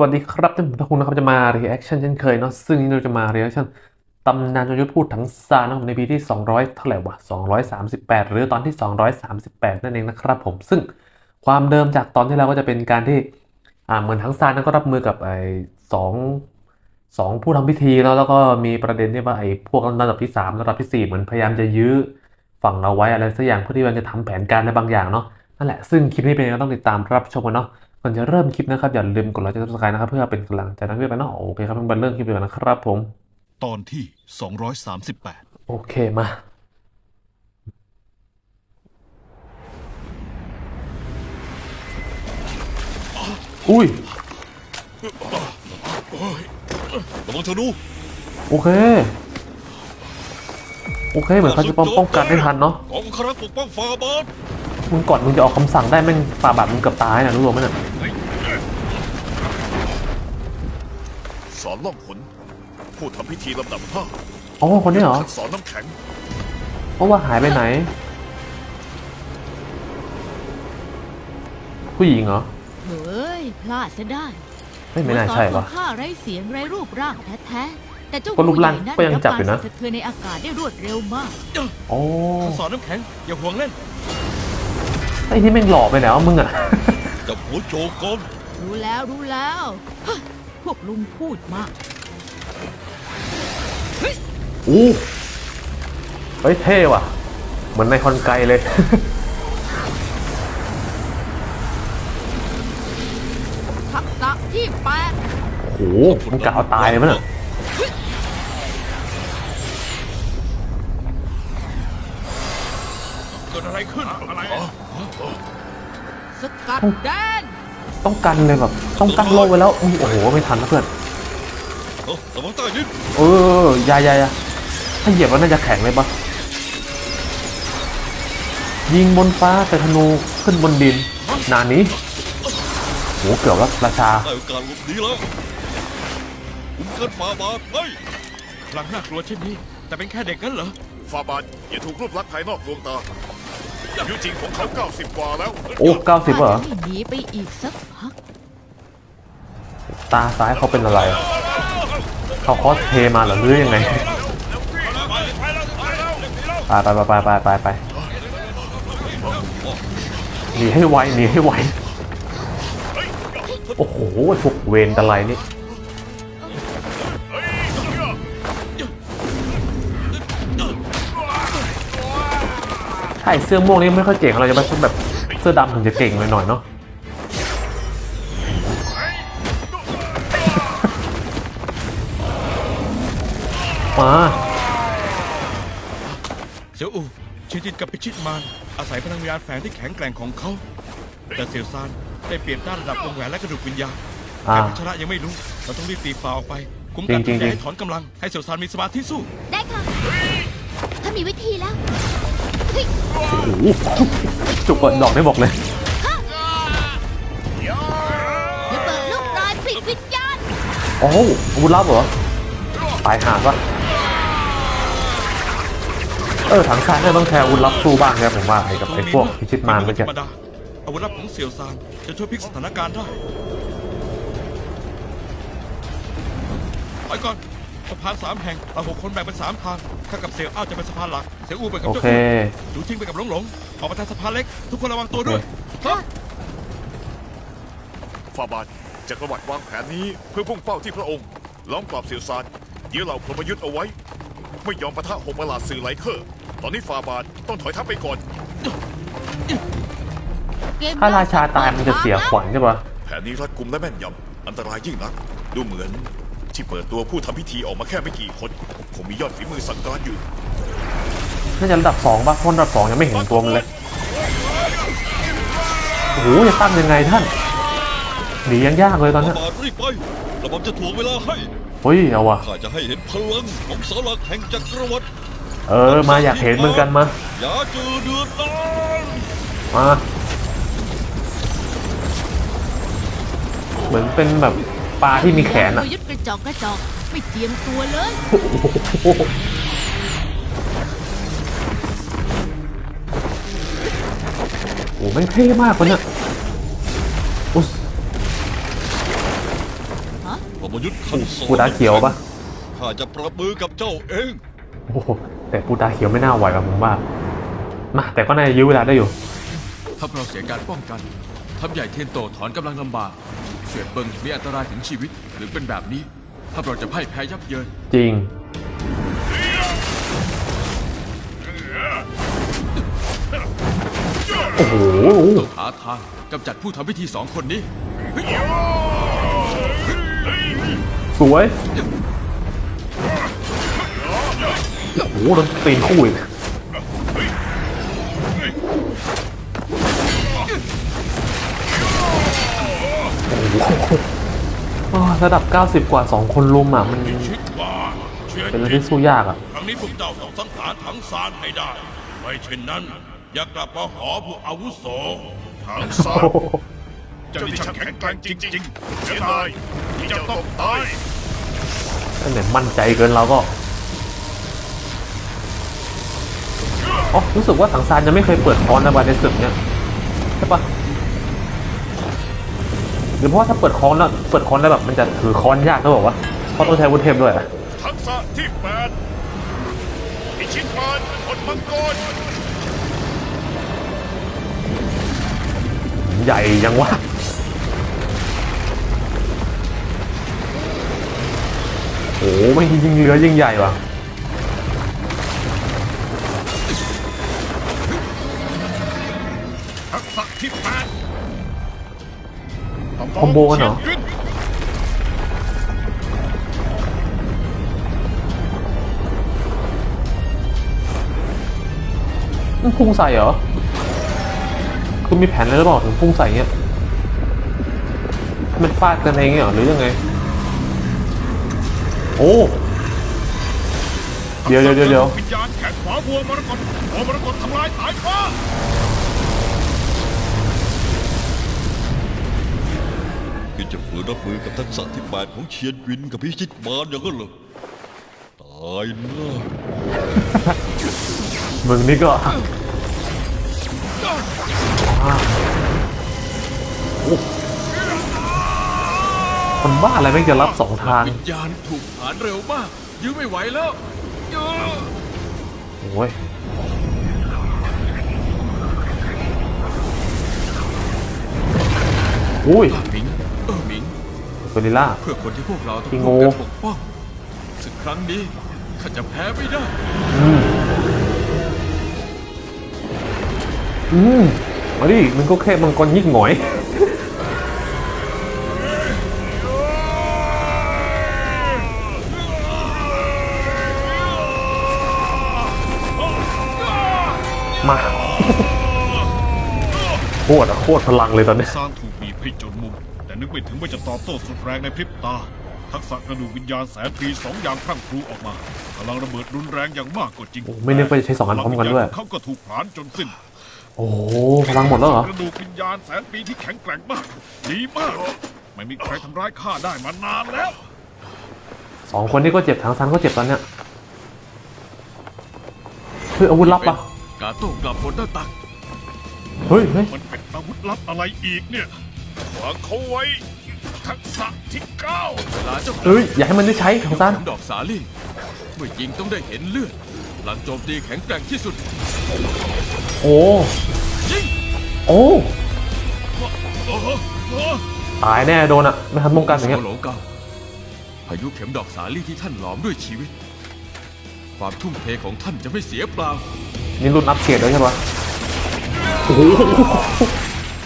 วัสดีครับท่านผู้ชมนะครับจะมา reaction เช่นเคยเนาะซึ่งนี่เราจะมา reaction ตำนานยนยุทธพูดทั้งซานะครับในปีที่ 200 เท่าไหร่วะ 238 หรือตอนที่ 238 นั่นเองนะครับผมซึ่งความเดิมจากตอนที่แล้วก็จะเป็นการที่อ่าเหมือนทั้งซานนั้นก็รับมือกับไอ้สองสองผู้ทำพิธีแล้วแล้วก็มีประเด็นที่ว่าไอ้พวกระดับที่สามระดับที่สี่เหมือนพยายามจะยื้อฝั่งเราไว้อะไรสักอย่างเพื่อที่มันจะทำแผนการอะไรบางอย่างเนาะนั่นแหละซึ่งคลิปนี้เป็นยังไงก็ต้องติดตามรับชมกันเนาะก่อนจะเริ่มคลิปนะครับ อย่าลืมกดไลค์กด subscribe นะครับ เพื่อเป็นกำลังใจนะเพื่อนกันเนาะโอเคครับมาเริ่มคลิปเลยนะครับผม ตอนที่ 238 โอเคมา อุ้ยระวังธนูโอเค โอเค เหมือนเขาจะป้องป้องกันได้ทันเนาะกองครักปกป้องฟาบาส มึงก่อนมึงจะออกคำสั่งได้แม่งฝ่าบาทมึงเกือบตายนะรู้ตัวไหมเนี่ยสอนล่องหนผู้ทำพิธีลำดับห้าอ๋อคนนี้เหรอสอนน้ำแข็งเพราะว่าหายไปไหน ผู้หญิงเหรอเฮ้ยพลาดซะได้ไม่ไม่น่าใช่หัวสอนขวะองข้าไร้เสียงไร้รูปร่างแท้ๆแต่เจ้าก็รูปร่างผู้ใหญ่นั้นก็ยังจับอยู่นะรับการสั่นสะเทือนในอากาศได้รวดเร็วมากโอ้สอนน้ำแข็งอย่าห่วงเล่น ไอ้นี่แม่งหล่อไปไหนวะมึงอะ จับหัวโจกอนรู้แล้วรู้แล้วเฮ้ยพวกลุงพูดมากอู้เฮ้ยเท่ว่ะ เหมือนในคอนไกลเลย ทักษะที่แปดโอ้โหมึงกะเอาตายเลยมั้ยน่ะ สกัดแดนต้องกันเลยแบบต้องตั้งโลกไว้แล้วอุ๊ยโอ้โหไม่ทันนะเพื่อนเออระวังใต้ดินเอออยาอยาอยาถ้าเหยียบแล้วน่าจะแข็งเลยปะยิงบนฟ้าแต่ธนูขึ้นบนดิน นานนี้โหเกือบแล้วราชาได้โอกาสหลบหนีแล้วคุ้มกันฟาบาสเฮ้ยพลังน่ากลัวเช่นนี้ แต่เป็นแค่เด็กงั้นเหรอฟาบาทอย่าถูกรูปลักษณ์ภายนอกดวงตา อายุจริงของเขา90 กว่าแล้วโอ้เก้าสิบเหรอ จะหนีไปอีกสักพัก ตาซ้ายเขาเป็นอะไร เขาคอสเพลย์มาเหรอหรือยังไง ไปไปไปไปไปไปหนีให้ไวหนีให้ไว โอ้โหพวกเวนตะไลนี่ ช่เสื้อม่วงนี่ไม่ค่อยเก่งเราจะมาชุดแบบเสื้อดำถึงจะเก่งหน่อยๆเนาะมาเสียวอูชิจิตกับพิชิตมารอาศัยพลังวิญญาณแฝงที่แข็งแกร่งของเขาแต่เซียวซานได้เปลี่ยนด้านระดับวงแหวนและกระดูกวิญญาณอ่าแต่พัชระยังไม่รู้เราต้องรีบตีฝ่าออกไป คุ้มกันจริงๆอย่าให้ถอนกำลังให้เซียวซานมีสมาธิสู้ได้ค่ะถ้ามีวิธีแล้ว โอ้โหจุกกว่าดอกได้บอกเลย ระเบิดลูกปลายปลิดวิญญาณโอ้โหอาวุธลับเหรอ ตายห่าปะเออถังซานเนี่ยต้องแชร์อาวุธลับสู้บ้างครับผมว่าไอ้กับไอ้พวกพิชิตมารไธเมื่อกี้รรมดาอาวุธลับของเซียวซานจะช่วยพลิกสถานการณ์ได้ไปก่อน สะพานสามแห่งเราหกคนแบ่งเป็นสามทางข้ากับเซียวอ้าวจะเป็นสะพานหลักเซียวอูไปกับโอเจ้าเคอูดูทิ้งไปกับหลงหลงออกมาทางสะพานเล็ก ทุกคนระวังตัวด้วยฟาบาทจักรวรรดิวางแผนนี้เพื่อพุ่งเป้าที่พระองค์ ล้อมกรอบเสียวซานยื้อเหล่าพรหมยุทธ์เอาไว้ ไม่ยอมปะทะหงมาลาดสื่อไหลเคอร์ตอนนี้ฟาบาทต้องถอยทัพไปก่อนเกมถ้าราชาตายมันจะเสียขวัญใช่ปะแผนนี้รัดกุมและแม่นยำอันตรายยิ่งนัก ดูเหมือน ที่เปิดตัวผู้ทำพิธีออกมาแค่ไม่กี่คนคงมียอดฝีมือสั่งการอยู่น่าจะระดับสองป่ะเพราะระดับสองยังไม่เห็นตัวมันเลยโอ้โหจะตั้งยังไงท่านหนียังยากเลยตอนฟาเนี้ยบาสรีบไประบบจะถ่วงเวลาให้เฮ้ยเอาวะข้าจะให้เห็นพลังของเสาหลักแห่งจักรวรรดิเออมาอยากเห็นเหมือนกันมาอย่าจือเดือดร้อนมาเหมือนเป็นแบบ ปลาที่มีแขนอะยึดกระจอกกระจอกไม่เจียมตัวเลยโอ้โหโอ้โหแม่งเท่มากวะเนี่ยอุ๊ยรมยุทธ์ขั้นสองปูดาเขียวปะข้าจะประมือกับเจ้าเองโอ้โหแต่ปูตาเขียวไม่น่าไหวกับผมว่ามาแต่ก็น่าจะยื้อเวลาได้อยู่ ถ้าเราเสียการป้องกันทัพใหญ่เทียนโตถอนกำลังลำบาก เสียเบิงมีอันตรายถึงชีวิตหรือเป็นแบบนี้ ถ้าเราจะพ่ายแพ้ยับเยิน จริง โอ้โห ต้องหาทางกำจัดผู้ทำพิธีสองคนนี้ สวย โอ้โหโดนตีนคู่อีก ระดับ 90 กว่า 2 คนลุมอะ มันชิดว่าเชียนเป็นเรื่องจิที่สู้ยากอะ ครั้งนี้พวกเจ้าต้องสังหารถังซานให้ได้ ไม่เช่นนั้น อย่ากลับมาหอผู้อาวุโสถังซานเจ้านี่ช่างแข็งแกร่งจริงๆเสียดายที่เจ้าต้องตายถ้าไหนมั่นใจเกินเราก็อ๋อรู้สึกว่าถังซานยังไม่เคยเปิดคอนนะบาในศึกเนี่ยใช่ปะ หรือเพราะว่าถ้าเปิดคอนแล้วเปิดคอนแล้วแบบมันจะถือคอนยากเขาบอกว่าเพราะต้องใช้อาวุธเทพด้วยอะทักษะที่แปดพิชิตมารคนมังกรใหญ่ยังวะโอ้โหไม่ยิงเรือยิ่งใหญ่ว่ะทักษะที่แปด คอมโบกันเหรอมันพุ่งใส่เหรอ คือมีแผนอะไรหรือเปล่าถึงพุ่งใส่เงี้ย มันฟาดกันเองเหรอหรือยังไง โอ้ เดี๋ยวเดี๋ยวเดี๋ยวเดี๋ยววิญญาณแขนขวาวัวมรกตวัวมรกตทำลายสายฟ้า คิดจะฝืนรับมือกับทักษะที่แปดของเชียนวินกับพิชิตมารอย่างนั้นเหรอ ตายแน่มึงนี่ก็อ่าโอ้คนบ้าอะไรไม่งจะรับสองทาง วิญญาณถูกผานเร็วมาก ยื้อไม่ไหวแล้วยื้อโอ้ยอุ้ย เฟนิล่า เพื่อคนที่พวกเราต้องพี่ร่โง่วมกันปกป้องศึกครั้งนี้ข้าจะแพ้ไม่ได้ อืมอืมมาดิมันก็แค่มังกรยิกหงอย มาโคตรอะโคตรพลังเลยตอนเนี้ยซานถูกบีบให้จนมุมแต่ นึกไม่ถึงว่าจะตอบโต้สุดแรงในพริบตา ทักษะกระดูกวิญญาณแสนปีสองอย่างพรั่งพรูออกมาพลังระเบิดรุนแรงอย่างมากก็จริงโอ้ไม่นึกว่าจะใช้สองอันพร้อมกันด้วยพลังญญาณขเขาก็ถูกผลาญจนสิ้น โอ้โหพลังหมดแล้วเหรอกระดูกวิญญาณแสนปีที่แข็งแกร่งมาก ดีมาก ไม่มีใครทำร้ายข้าได้มานานแล้วสองคนนี้ก็เจ็บทางซันก็เจ็บตอนเนี้ยเฮ้ยอาวุธลับปะการโต้กลับบนหน้าตักเฮ้ยเฮ้ยมันเป็นอาวุธลับอะไรอีกเนี่ย วางเขาไว้ ทักษะที่เก้าเวลาเจ้าเอ้ยอย่าให้มันได้ใช้ทางซันเข็มดอกสาลี่เมื่อยิงต้องได้เห็นเลือดหลังโจมตีแข็งแกร่งที่สุด โอ้ยิงโอ้ตายแน่โดนอะไม่ทันป้องกันอย่างเงี้ย โหลงเก่าพายุเข็มดอกสาลี่ที่ท่านหลอมด้วยชีวิต ความทุ่มเทของท่านจะไม่เสียเปล่า นี่รุ่นอัปเกรดแล้วใช่ปะโอ้โห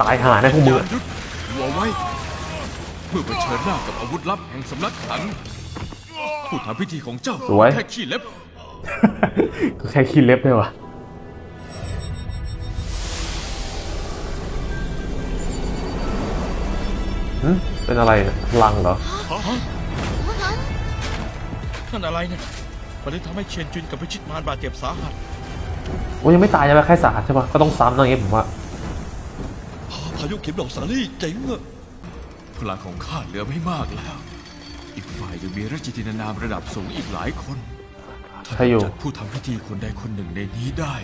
ตายหาแน่พวกมึงยาอะนยุทธ หัวไว้ เมื่อเผชิญหน้ากับอาวุธลับแห่งสำนักขังผู้ทำพิธีของเจ้าสวย แค่ขี้เล็บ ก็แค่ขี้เล็บเนี่ยวะหึเป็นอะไรเนี่ยพลังเหรอ นั่นอะไรเนี่ยมันเลยทำให้เชียนจุนกับพิชิตมารบาดเจ็บสาหัส โอ้ยังไม่ตายใช่ปะแค่สาหัสใช่ปะก็ต้องซ้ำนะอย่างเงี้ยผมว่า พายุเข็มดอกสาลี่เจ๋งอะพลังของข้าเหลือไม่มากแล้ว อีกฝ่ายยังมีราชจินานามระดับสูงอีกหลายคนใช่อยู่ จัดผู้ทำพิธีคนใดคนหนึ่งในนี้ได้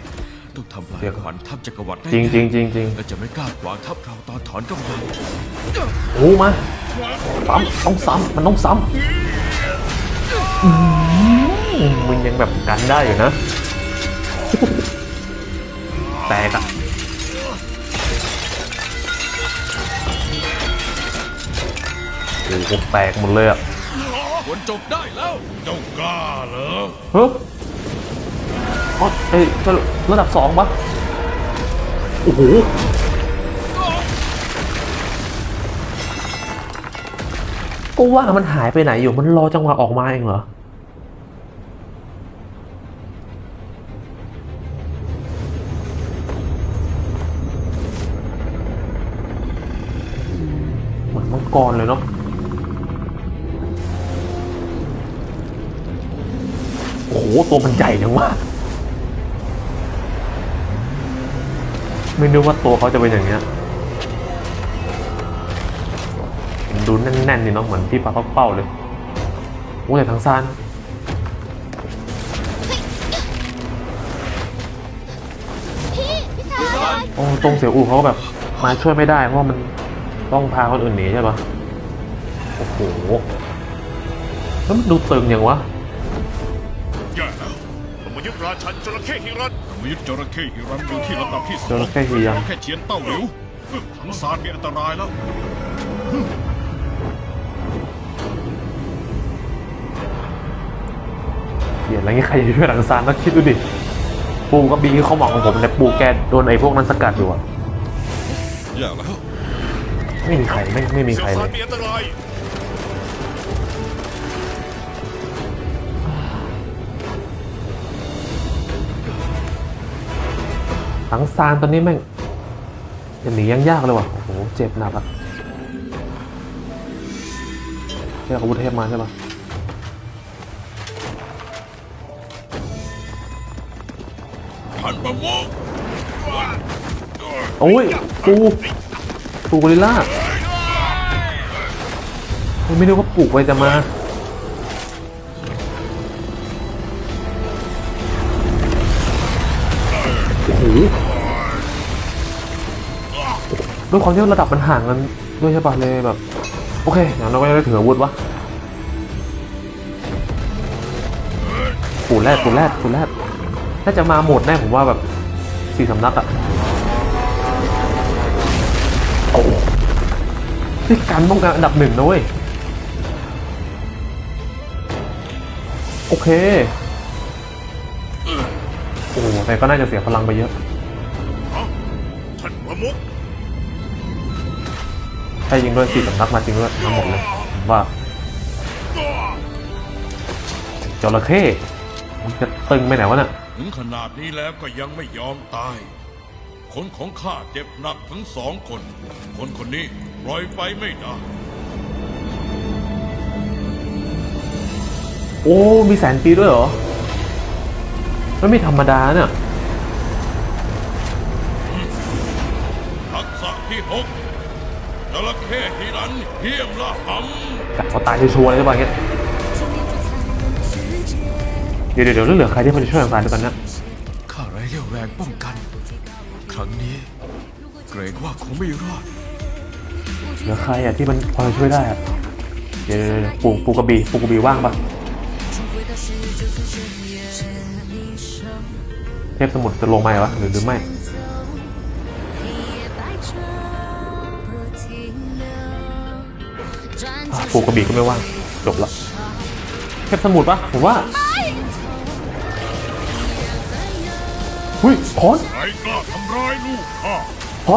ต้องทำลายเดี๋ยวขวัญทัพจักรวรรดิได้จริงจริงจริงจริงและจะไม่กล้าขวางทัพเราตอนถอนกำลังโอ้มาซ้ำต้องซ้ำมันต้องซ้ำอืมมึงยังแบบกันได้อยู่นะ แตกอะ อ้โหแตกหมดเลยอะควรจบได้แล้ว เจ้ากล้าเหรอเฮ้ยอ๋อเอ้ยจะระดับสองปะโอ้โหก็ว่ามันหายไปไหนอยู่มันรอจังหวะออกมาเองเหรอเหมือนมังกรเลยเนาะ ตัวมันใหญ่จังวะไม่นึกว่าตัวเขาจะเป็นอย่างเงี้ยดูแน่นๆนี่เนาะเหมือนที่ปลาเป้าเลยโอ้แต่ทางซานโอ้ตรงเสียอูเขาแบบมาช่วยไม่ได้เพราะมันต้องพาคนอื่นหนีใช่ปะโอ้โหแล้วมันดูตึงอย่างวะ ราชันจระเข้ฮิรันมยุทธจระเข้ฮิรันอยู่ที่ลำดับที่สจองระเข้ฮิรัน แค่เฉียนเต้าหลิวถังซานมีอันตรายแล้วเดี๋ยวอะไรเงี้ยใครจะช่วยหลังซานต้องคิดดูดิ ปูกับบีคือเขาหมอกของผมแต่ปูแกโดนไอ้พวกนั้นสกัดอยู่อะอย่าแล้วไม่มีใครไม่ไม่มีเสี่ใคยรวเลซานยมีอันตราย หลังซานตอนนี้แม่งจะหนียังยากเลยว่ะ โอ้โห เจ็บหนักอะเรียกอาวุธเทพมาใช่ปะท่านปมุขโอ้ยปูปูกอริลล่าไม่รู้ว่าปลูกไว้จะมา ด้วยความที่ระดับมันห่างกันด้วยใช่ปะเลยแบบ โอเคอย่างเราก็จะได้ถึงอาวุธวะปูแรดปูแรดปูแรดน่าจะมาหมดแน่ผมว่าแบบสี่สำนักอะโอ้โหนี่การป้องกันอันดับหนึ่งนะเว้ยโอเค โอ้แต่ก็น่าจะเสียพลังไปเยอะ ประมุขถ้ายิงด้วยสี่สำนักมาจริงด้วยมาหมดเลยผมว่าจระเข้มันจะตึงไปไหนวะเนี่ยถึงขนาดนี้แล้วก็ยังไม่ยอมตาย คนของข้าเจ็บหนักทั้งสองคน คนคนนี้ปล่อยไปไม่ได้โอ้ มีแสนปีด้วยเหรอ มันไม่ธรรมดาเนี่ย ทักษะ ที่หกจระเข้ฮิรันเฮี้ยมละหำกะเขาตายชัวร์ๆเลยใช่ปะเงี้ยเดี๋ยวเดี๋ยวเดี๋ยวแล้วเหลือใครที่มันจะช่วยทางซ้ายด้วยกันเนี่ยข้าไร้เรี่ยวแรงป้องกัน ครั้งนี้ เกรงว่าคงไม่รอดเหลือใครอะที่มันพอจะช่วยได้อะเดี๋ยวเดี๋ยวเดี๋ยวปูปูกระบี่ปูกระบี่ว่างปะเทพสมุทรจะลงมาเหรอวะหรือหรือไม่ ปูกระบี่ก็ไม่ว่างจบละเทพสมุทรปะผมว่าหุ้ยพอนใครกล้าทำร้ายลูกข้าพ่อ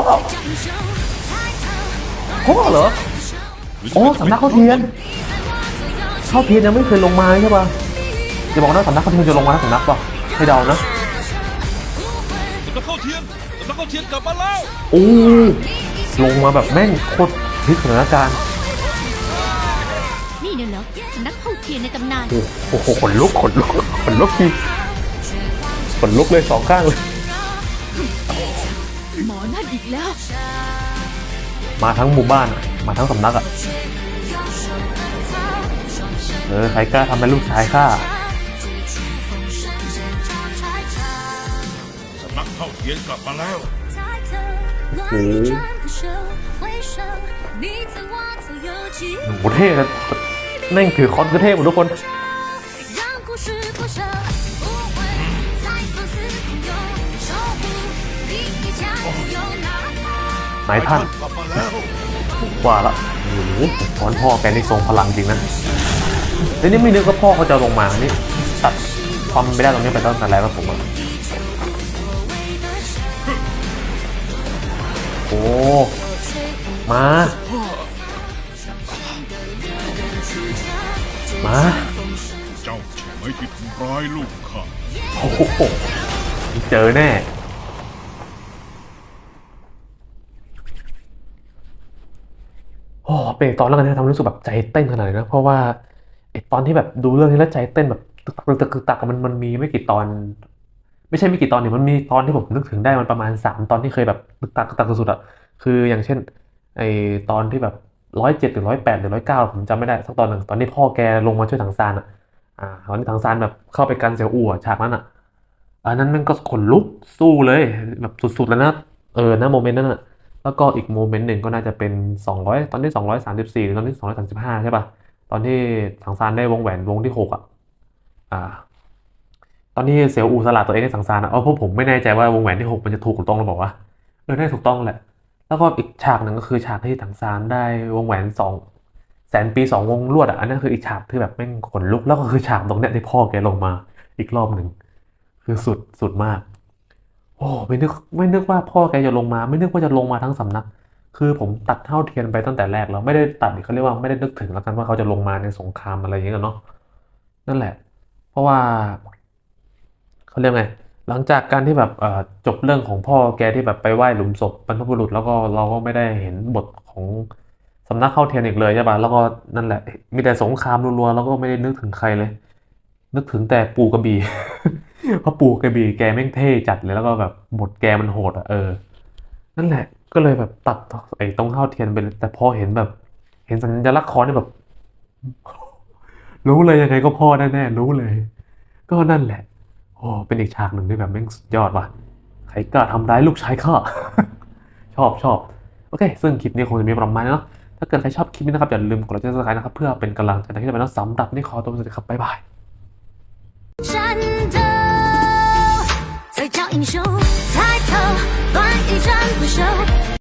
พ่อเหรออ๋อสำนักข้าวเทียนข้าวเทียนยังไม่เคยลงมาใช่ปะจะบอกนะสำนักข้าวเทียนจะลงมานะสำนักปะให้เดานะสำนักเข้าเทียนสำนักเข้าเทียนกลับมาแล้วโอ้ลงมาแบบแม่งโคตรพลิกสถานการณ์นี่ เนี่ยเหรอสำนักเผ่าเทียนในตำนาน โอ้โหขนลุกขนลุกขนลุกจริขนลุกเลยสองข้างเลย หมอหนั่อีกแล้ว มาทั้งหมู่บ้านมาทั้งสำนักอะเออใครกล้าทำเป็นลูกชายข้าสำนักเท่าเทียนกลับมาแล้ว โอ้โหเท่ย นั่งถือคอนก็เทพหมดทุกคนนายท่านกว่าละโอ้โคอนพ่อแกนี่ทรงพลังจริงนะเดี๋นี้ไม่นึกว่าพ่อเขาจะลงมานี่ตัดความไม่ได้ตรงนี้ไปตั้งแต่แรกแล้วผมอะโอ้ มา มา เจ้าใช่ไหมที่ทำร้ายลูกข้าโอ้โหเจอแน่ โอ้เป็นอีกตอนแล้วกันที่ทำให้รู้สึกแบบใจเต้นขนาดนี้นะ เพราะว่าไอตอนที่แบบดูเรื่องนี้แล้วใจเต้นแบบตึกตักตึกตักตึกตักอะมันมันมีไม่กี่ตอน ไม่ใช่ไม่กี่ตอนเนี่ยมันมีตอนที่ผมนึกถึงได้มันประมาณสามตอนที่เคยแบบตึกตักตึกตักสุดๆอะคืออย่างเช่นไอตอนที่แบบ ร้อยเจ็ดหรือร้อยแปดหรือร้อยเก้าผมจำไม่ได้สักตอนหนึ่งตอนที่พ่อแกลงมาช่วยถังซานอะอ่าตอนที่ถังซานแบบเข้าไปกันเสียวอั่ฉากนั้นอะอันนั้นมันก็ขนลุกสู้เลยแบบสุดๆแล้วนะเออนะโมเมนต์นั้นอะแล้วก็อีกโมเมนต์หนึ่งก็น่าจะเป็น200ตอนที่234หรือตอนที่235ใช่ป่ะตอนที่สังซานได้วงแหวนวงที่6อะอ่าตอนที่เซลล์อูสลัดตัวเองในสังซานอะเออพราะผมไม่แน่ใจว่าวงแหวนที่ 6 มันจะถูกหรือต้องหรือเปล่าวะเออน่าจะถูกต้องแหละ แล้วก็อีกฉากหนึ่งก็คือฉากที่สังซานได้วงแหวนสองแสนปีสองวงรวดอะอันนั้นคืออีกฉากที่แบบแม่งขนลุกแล้วก็คือฉากตรงเนี้ยที่พ่อแกลงมาอีกรอบหนึ่งคือสุดสุดมาก โอ้ไม่นึกไม่นึกว่าพ่อแกจะลงมา ไม่นึกว่าจะลงมาทั้งสำนัก คือผมตัดเท่าเทียนไปตั้งแต่แรกแล้วไม่ได้ตัดเขาเรียกว่าไม่ได้นึกถึงแล้วกันว่าเขาจะลงมาในสงครามอะไรอย่างเงี้ยเนาะนั่นแหละ เพราะว่าเขาเรียกไง หลังจากการที่แบบจบเรื่องของพ่อแกที่แบบไปไหว้หลุมศพบรรพบุรุษแล้วก็เราก็ไม่ได้เห็นบทของสำนักเข้าเทียนอีกเลยใช่ปะแล้วก็นั่นแหละ มีแต่สงครามรัวๆแล้วก็ไม่ได้นึกถึงใครเลย นึกถึงแต่ปู่กระบี่เพราะปู่กระบี่แกแม่งเท่จัดเลยแล้วก็แบบบทแกมันโหดอะเออ นั่นแหละ ก็เลยแบบตัดไอ้ตรงเข้าเทียนไปแต่พอเห็นแบบ เห็นสัญลักษณ์คอนี่แบบ รู้เลยยังไงก็พ่อแน่ๆรู้เลย ก็นั่นแหละ โอ้เป็นอีกฉากหนึ่งที่แบบแม่งสุดยอดว่ะใครกล้าทำร้ายลูกชายข้า ชอบชอบโอเค ซึ่งคลิปนี้คงจะมีประมาณนี้เนาะถ้าเกิดใครชอบคลิปนี้นะครับอย่าลืมกดไลค์กดซับสไครต์นะครับ เพื่อเป็นกำลังใจในที่จะไปแล้วสำหรับนี่ขอตัวไปก่อนครับบ๊ายบาย 战斗，再叫英雄，抬头，乱一战不休。